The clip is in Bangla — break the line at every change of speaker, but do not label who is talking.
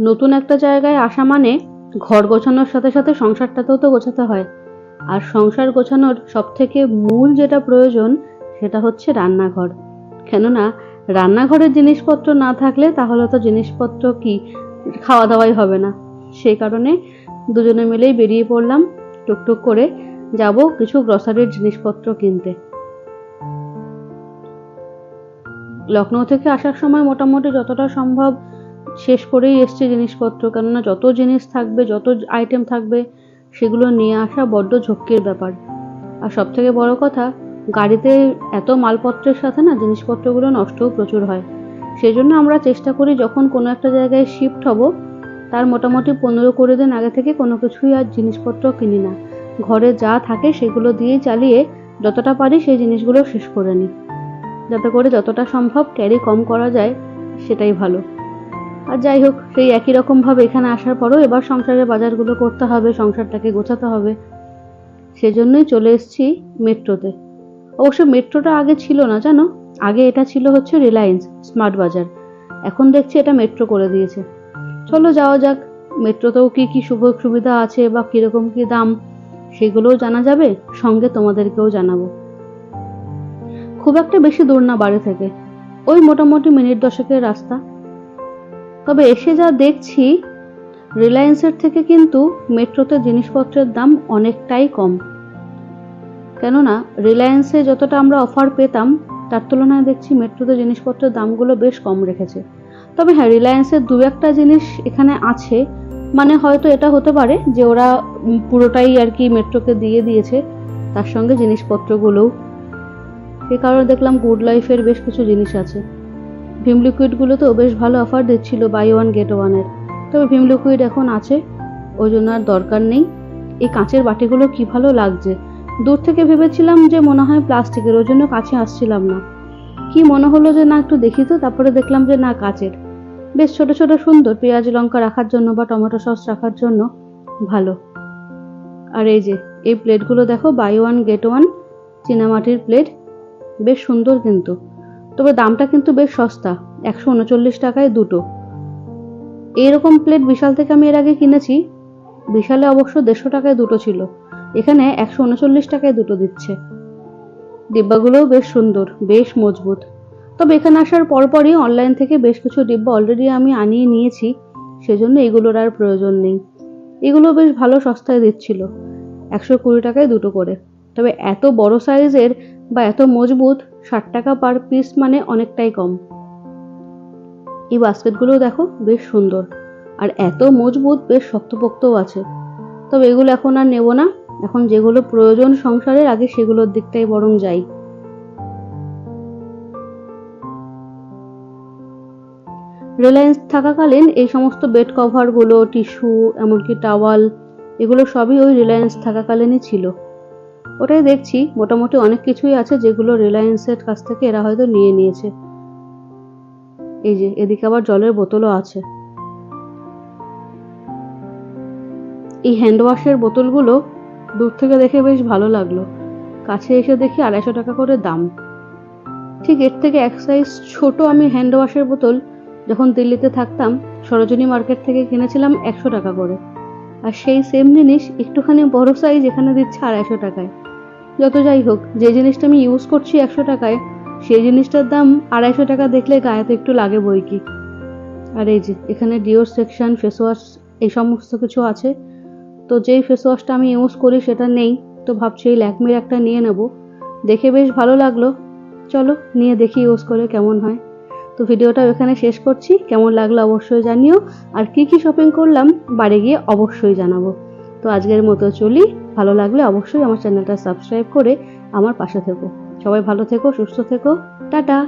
নতুন একটা জায়গায় আসা মানে ঘর গোছানোর সাথে সাথে সংসারটাতেও তো গোছাতে হয়। আর সংসার গোছানোর সব থেকে মূল যেটা প্রয়োজন সেটা হচ্ছে রান্নাঘর। কেননা রান্নাঘরের জিনিসপত্র না থাকলে তাহলে তো জিনিসপত্র কি খাওয়া দাওয়াই হবে না। সেই কারণে দুজনে মিলেই বেরিয়ে পড়লাম টুকটুক করে যাব কিছু গ্রসারির জিনিসপত্র কিনতে। লখনৌ থেকে আসার সময় মোটামুটি যতটা সম্ভব শেষ করেই এসছে জিনিসপত্র। কেননা যত জিনিস থাকবে, যত আইটেম থাকবে, সেগুলো নিয়ে আসা বড্ড ঝক্কির ব্যাপার। আর সব থেকে বড় কথা, গাড়িতে এত মালপত্রের সাথে না জিনিসপত্রগুলো নষ্টও প্রচুর হয়। সেই জন্য আমরা চেষ্টা করি যখন কোনো একটা জায়গায় শিফট হব, তার মোটামুটি পনেরো কুড়ি দিন আগে থেকে কোনো কিছুই আর জিনিসপত্র কিনি না। ঘরে যা থাকে সেগুলো দিয়েই চালিয়ে যতটা পারি সেই জিনিসগুলো শেষ করে নিই। যাতে করে যতটা সম্ভব ক্যারি কম করা যায়, সেটাই ভালো। আর যাই হোক, সেই একই রকমভাবে এখানে আসার পরও এবার সংসারের বাজারগুলো করতে হবে, সংসারটাকে গোছাতে হবে। সেজন্যই চলে এসেছি মেট্রোতে। অবশ্য মেট্রোটা আগে ছিল না, জানো? আগে এটা ছিল হচ্ছে রিলায়েন্স, স্মার্ট বাজার। এখন দেখছি এটা মেট্রো করে দিয়েছে। চলো যাওয়া যাক, মেট্রোতেও কি কি সুযোগ সুবিধা আছে বা কীরকম কি দাম, সেগুলোও জানা যাবে, সঙ্গে তোমাদেরকেও জানাব। খুব একটা বেশি দূর না বাড়ি থেকে। ওই মোটামুটি মিনিট দশকের রাস্তা। তবে এসে যা দেখছি রিলায়েন্সের থেকে কিন্তু মেট্রোতে জিনিসপত্রের দাম অনেকটাই কম। কেননা রিলায়েন্সে যতটা আমরা অফার পেতাম, তার তুলনায় দেখছি মেট্রোতে জিনিসপত্রের দামগুলো বেশ কম রেখেছে। তবে হ্যাঁ রিলায়েন্সের দু একটা জিনিস এখানে আছে। মানে হয়তো এটা হতে পারে যে ওরা পুরোটাই আর কি মেট্রোকে দিয়ে দিয়েছে, তার সঙ্গে জিনিসপত্রগুলোও। সে কারণে দেখলাম গুড লাইফের বেশ কিছু জিনিস আছে। ভিম লিকুইডগুলোতেও বেশ ভালো অফার দিচ্ছিল বাই ওয়ান গেট ওয়ানের তবে ভিম লিকুইড এখন আছে, ওই জন্য আর দরকার নেই। এই কাঁচের বাটিগুলো কি ভালো লাগছে? দূর থেকে ভেবেছিলাম যে মনে হয় প্লাস্টিকের, ওই জন্য কাছে আসছিলাম না। কি মনে হলো যে না একটু দেখি তো, তারপরে দেখলাম যে না কাঁচের। বেশ ছোট ছোট সুন্দর পেঁয়াজ লঙ্কা রাখার জন্য বা টমেটো সস রাখার জন্য ভালো। আর এই যে, এই প্লেটগুলো দেখো বাই ওয়ান গেট ওয়ান চীনামাটির প্লেট বেশ সুন্দর কিন্তু। তবে দামটা কিন্তু বেশ সস্তা, একশো উনচল্লিশ টাকায় দুটো। এইরকম প্লেট বিশাল থেকে আমি এর আগে কিনেছি, বিশালে অবশ্য দেড়শো টাকায় দুটো ছিল, এখানে একশো উনচল্লিশ টাকায় দুটো দিচ্ছে। ডিব্বাগুলোও বেশ সুন্দর, বেশ মজবুত। তবে এখানে আসার পরপরই অনলাইন থেকে বেশ কিছু ডিব্বা অলরেডি আমি আনিয়ে নিয়েছি, সেজন্য এগুলোর আর প্রয়োজন নেই। এগুলো বেশ ভালো সস্তায় দিচ্ছিল, একশো কুড়ি টাকায় দুটো করে। তবে এত বড় সাইজের বা এত মজবুত ষাট টাকা পার পিস মানে অনেকটাই কম। এই বাস্কেটগুলো দেখো বেশ সুন্দর, আর এত মজবুত, বেশ শক্তপোক্তও আছে। তবে এগুলো এখন আর নেব না। এখন যেগুলো প্রয়োজন সংসারের, আগে সেগুলোর দিকটাই বরং যাই। রিলায়েন্স থাকাকালীন এই সমস্ত বেড কভারগুলো টিস্যু এমনকি টাওয়াল এগুলো সবই ওই রিলায়েন্স থাকাকালীনই ছিল। ওটাই দেখছি। মোটামুটি অনেক কিছুই আছে যেগুলো রিলায়েন্সের কাছ থেকে এরা হয়তো নিয়ে নিয়েছে। এই যে, এদিকে আবার জলের বোতলও আছে। এই হ্যান্ড ওয়াশের বোতলগুলো দূর থেকে দেখে বেশ ভালো লাগল। কাছে এসে দেখি আড়াইশো টাকা করে দাম। ঠিক এর থেকে এক সাইজ ছোট আমি হ্যান্ড ওয়াশের বোতল যখন দিল্লিতে থাকতাম, সরোজিনী মার্কেট থেকে কিনেছিলাম একশো টাকা করে। আর সেই সেম জিনিস একটুখানি বড় সাইজ এখানে দিচ্ছে আড়াইশো টাকায়। যত যাই হোক, যে জিনিসটা আমি ইউজ করছি একশো টাকায়, সেই জিনিসটার দাম আড়াইশো টাকা দেখলে গায়ে তো একটু লাগে বই কি। আর এই যে, এখানে ডিওর সেকশন ফেস ওয়াশ এই সমস্ত কিছু আছে। তো যেই ফেস ওয়াশটা আমি ইউজ করি সেটা নেই, তো ভাবছি এই ল্যাকমির একটা নিয়ে নেব। দেখে বেশ ভালো লাগল। চলো, নিয়ে দেখি ইউজ করে কেমন হয়। তো ভিডিওটা এখানে শেষ করছি। কেমন লাগল অবশ্যই জানিও। আর কি কি শপিং করলাম, বাড়ি গিয়ে অবশ্যই জানাব। তো আজকের মতো চলি। ভালো লাগলে অবশ্যই আমার চ্যানেলটা সাবস্ক্রাইব করে আমার পাশে থেকো। সবাই ভালো থেকো, সুস্থ থেকো। টাটা!